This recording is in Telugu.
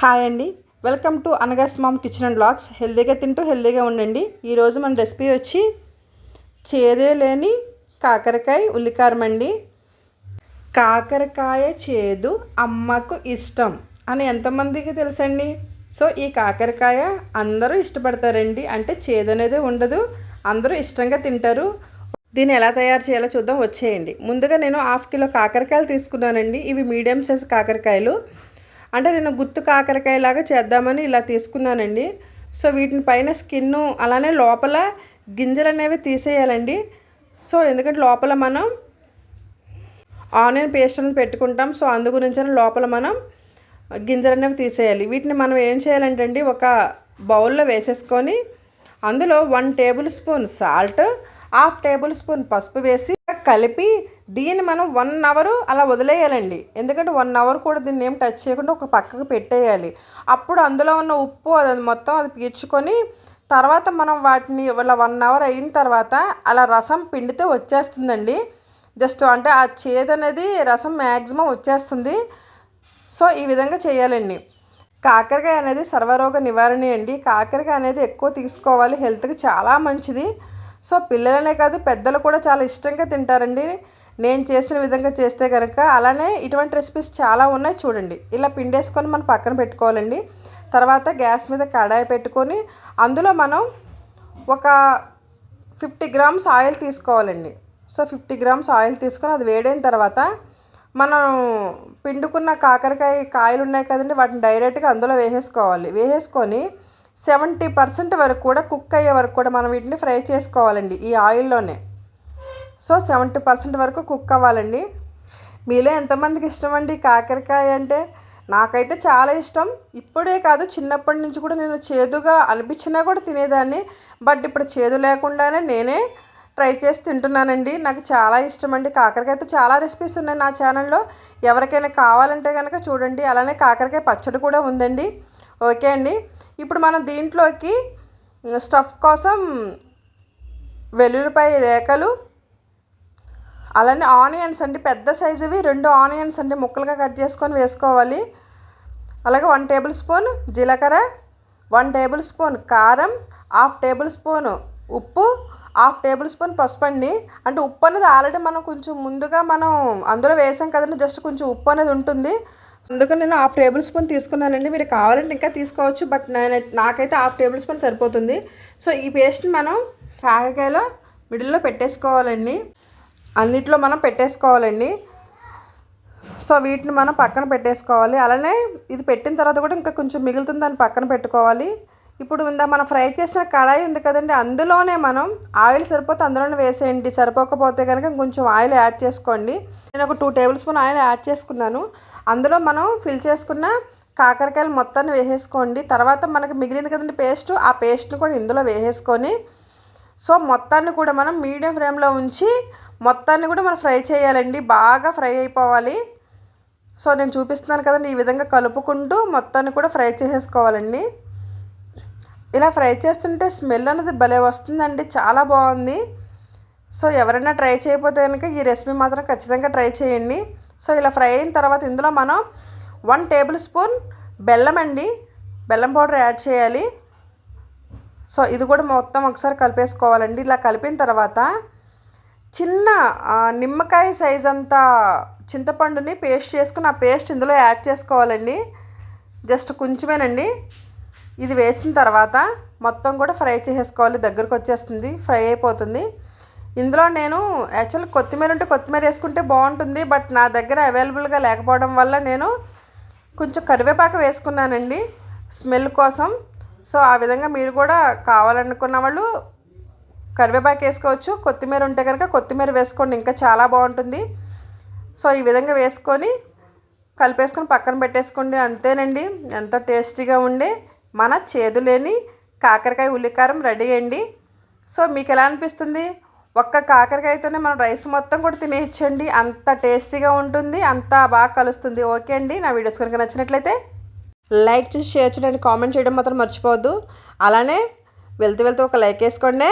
హాయ్ అండి. Welcome to Anagha's mom kitchen and blogs. హెల్దీగా తింటూ హెల్దీగా ఉండండి. ఈరోజు మన రెసిపీ వచ్చి చేదే లేని కాకరకాయ ఉల్లికారం అండి. కాకరకాయ చేదు అమ్మకు ఇష్టం అని ఎంతమందికి తెలుసండి? సో ఈ కాకరకాయ అందరూ ఇష్టపడతారండి. అంటే చేదు అనేది ఉండదు. అందరూ ఇష్టంగా తింటారు. దీన్ని ఎలా తయారు చేయాలో చూద్దాం. వచ్చేయండి. ముందుగా నేను హాఫ్ కిలో కాకరకాయలు తీసుకున్నానండి. ఇవి మీడియం సైజ్ కాకరకాయలు. అంటే నేను గుత్తు కాకరకాయలాగా చేద్దామని ఇలా తీసుకున్నానండి. సో వీటిని పైన స్కిన్ అలానే లోపల గింజలు అనేవి తీసేయాలండి. సో ఎందుకంటే లోపల మనం ఆనియన్ పేస్ట్ అనేది పెట్టుకుంటాం. సో అందు గురించి లోపల మనం గింజలు అనేవి తీసేయాలి. వీటిని మనం ఏం చేయాలంటే అండి ఒక బౌల్లో వేసేసుకొని అందులో one tablespoon salt half tablespoon పసుపు వేసి కలిపి దీన్ని మనం వన్ అవర్ అలా వదిలేయాలండి. ఎందుకంటే వన్ అవర్ కూడా దీన్ని ఏం టచ్ చేయకుండా ఒక పక్కకు పెట్టేయాలి. అప్పుడు అందులో ఉన్న ఉప్పు అది మొత్తం అది పీల్చుకొని తర్వాత మనం వాటిని ఇలా వన్ అవర్ అయిన తర్వాత అలా రసం పిండితే వచ్చేస్తుందండి. జస్ట్ అంటే ఆ చేదు అనేది రసం మ్యాక్సిమం వచ్చేస్తుంది. సో ఈ విధంగా చేయాలండి. కాకరకాయ అనేది సర్వరోగ నివారణ అండి. కాకరకాయ అనేది ఎక్కువ తీసుకోవాలి. హెల్త్కి చాలా మంచిది. సో పిల్లలనే కాదు పెద్దలు కూడా చాలా ఇష్టంగా తింటారండి. నేను చేసిన విధంగా చేస్తే కనుక అలానే ఇటువంటి రెసిపీస్ చాలా ఉన్నాయి చూడండి. ఇలా పిండేసుకొని మనం పక్కన పెట్టుకోవాలండి. తర్వాత గ్యాస్ మీద కడాయి పెట్టుకొని అందులో మనం ఒక ఫిఫ్టీ గ్రామ్స్ ఆయిల్ తీసుకోవాలండి. సో ఫిఫ్టీ గ్రామ్స్ ఆయిల్ తీసుకొని అది వేడైన తర్వాత మనం పిండుకున్న కాకరకాయ కాయలు ఉన్నాయి కదండి వాటిని డైరెక్ట్గా అందులో వేసేసుకోవాలి. వేసేసుకొని సెవెంటీ పర్సెంట్ వరకు కూడా కుక్ అయ్యే వరకు కూడా మనం వీటిని ఫ్రై చేసుకోవాలండి ఈ ఆయిల్లోనే. సో సెవెంటీ పర్సెంట్ వరకు కుక్ అవ్వాలండి. మీలో ఎంతమందికి ఇష్టం అండి కాకరకాయ అంటే? నాకైతే చాలా ఇష్టం. ఇప్పుడే కాదు చిన్నప్పటి నుంచి కూడా నేను చేదుగా అనిపించినా కూడా తినేదాన్ని. బట్ ఇప్పుడు చేదు లేకుండానే నేనే ట్రై చేసి తింటున్నానండి. నాకు చాలా ఇష్టం అండి కాకరకాయతో చాలా రెసిపీస్ ఉన్నాయి నా ఛానల్లో. ఎవరికైనా కావాలంటే కనుక చూడండి. అలానే కాకరకాయ పచ్చడి కూడా ఉందండి. ఓకే అండి. ఇప్పుడు మనం దీంట్లోకి స్టఫ్ కోసం వెల్లుల్లిపాయ రేఖలు అలానే ఆనియన్స్ అండి పెద్ద సైజువి రెండు ఆనియన్స్ అండి ముక్కలుగా కట్ చేసుకొని వేసుకోవాలి. అలాగే వన్ టేబుల్ స్పూన్ జీలకర్ర వన్ టేబుల్ స్పూన్ కారం హాఫ్ టేబుల్ స్పూన్ ఉప్పు హాఫ్ టేబుల్ స్పూన్ పసుపు అండి. అంటే ఉప్పు అనేది ఆల్రెడీ మనం కొంచెం ముందుగా మనం అందులో వేసాం కదండి జస్ట్ కొంచెం ఉప్పు అనేది ఉంటుంది. అందుకని నేను హాఫ్ టేబుల్ స్పూన్ తీసుకున్నానండి. మీరు కావాలంటే ఇంకా తీసుకోవచ్చు బట్ నేను నాకైతే హాఫ్ టేబుల్ స్పూన్ సరిపోతుంది. సో ఈ పేస్ట్ని మనం కాకరకాయలో మిడిల్లో పెట్టేసుకోవాలండి. అన్నిట్లో మనం పెట్టేసుకోవాలండి. సో వీటిని మనం పక్కన పెట్టేసుకోవాలి. అలానే ఇది పెట్టిన తర్వాత కూడా ఇంకా కొంచెం మిగులుతుంది దాన్ని పక్కన పెట్టుకోవాలి. ఇప్పుడు ఇందా మనం ఫ్రై చేసిన కడాయి ఉంది కదండి అందులోనే మనం ఆయిల్ సరిపోతే అందులోనే వేసేయండి. సరిపోకపోతే కనుక కొంచెం ఆయిల్ యాడ్ చేసుకోండి. నేను ఒక two tablespoon oil add చేసుకున్నాను. అందులో మనం ఫిల్ చేసుకున్న కాకరకాయలు మొత్తాన్ని వేసేసుకోండి. తర్వాత మనకి మిగిలింది కదండి పేస్ట్ ఆ పేస్ట్ని కూడా ఇందులో వేసేసుకొని సో మొత్తాన్ని కూడా మనం మీడియం ఫ్లేమ్లో ఉంచి మొత్తాన్ని కూడా మనం ఫ్రై చేయాలండి. బాగా ఫ్రై అయిపోవాలి. సో నేను చూపిస్తున్నాను కదండి ఈ విధంగా కలుపుకుంటూ మొత్తాన్ని కూడా ఫ్రై చేసేసుకోవాలండి. ఇలా ఫ్రై చేస్తుంటే స్మెల్ అనేది భలే వస్తుందండి. చాలా బాగుంది. సో ఎవరైనా ట్రై చేయకపోతే కనుక ఈ రెసిపీ మాత్రం ఖచ్చితంగా ట్రై చేయండి. సో ఇలా ఫ్రై అయిన తర్వాత ఇందులో మనం వన్ టేబుల్ స్పూన్ బెల్లం అండి. బెల్లం పౌడర్ యాడ్ చేయాలి. సో ఇది కూడా మొత్తం ఒకసారి కలిపేసుకోవాలండి. ఇలా కలిపిన తర్వాత చిన్న నిమ్మకాయ సైజ్ అంత చింతపండుని పేస్ట్ చేసుకుని ఆ పేస్ట్ ఇందులో యాడ్ చేసుకోవాలండి. జస్ట్ కొంచెమేనండి. ఇది వేసిన తర్వాత మొత్తం కూడా ఫ్రై చేసేసుకోవాలి. దగ్గరకు వచ్చేస్తుంది. ఫ్రై అయిపోతుంది. ఇందులో నేను యాక్చువల్ కొత్తిమీర ఉంటే కొత్తిమీర వేసుకుంటే బాగుంటుంది బట్ నా దగ్గర అవైలబుల్గా లేకపోవడం వల్ల నేను కొంచెం కరివేపాకు వేసుకున్నానండి స్మెల్ కోసం. సో ఆ విధంగా మీరు కూడా కావాలనుకున్న వాళ్ళు కరివేపాకు వేసుకోవచ్చు. కొత్తిమీర ఉంటే కనుక కొత్తిమీర వేసుకోండి ఇంకా చాలా బాగుంటుంది. సో ఈ విధంగా వేసుకొని కలిపేసుకొని పక్కన పెట్టేసుకోండి అంతేనండి. ఎంతో టేస్టీగా ఉండే మన చేదులేని కాకరకాయ ఉల్లికారం రెడీ అండి. సో మీకు ఎలా అనిపిస్తుంది? ఒక్క కాకరకాయతోనే మనం రైస్ మొత్తం కూడా తినేయచ్చండి. అంత టేస్టీగా ఉంటుంది అంత బాగా కలుస్తుంది. ఓకే అండి నా వీడియోస్ కనుక నచ్చినట్లయితే లైక్ చేసి షేర్ చేయడానికి కామెంట్ చేయడం మాత్రం మర్చిపోవద్దు. అలానే వెళ్తూ వెళ్తూ ఒక లైక్ వేసుకోండి.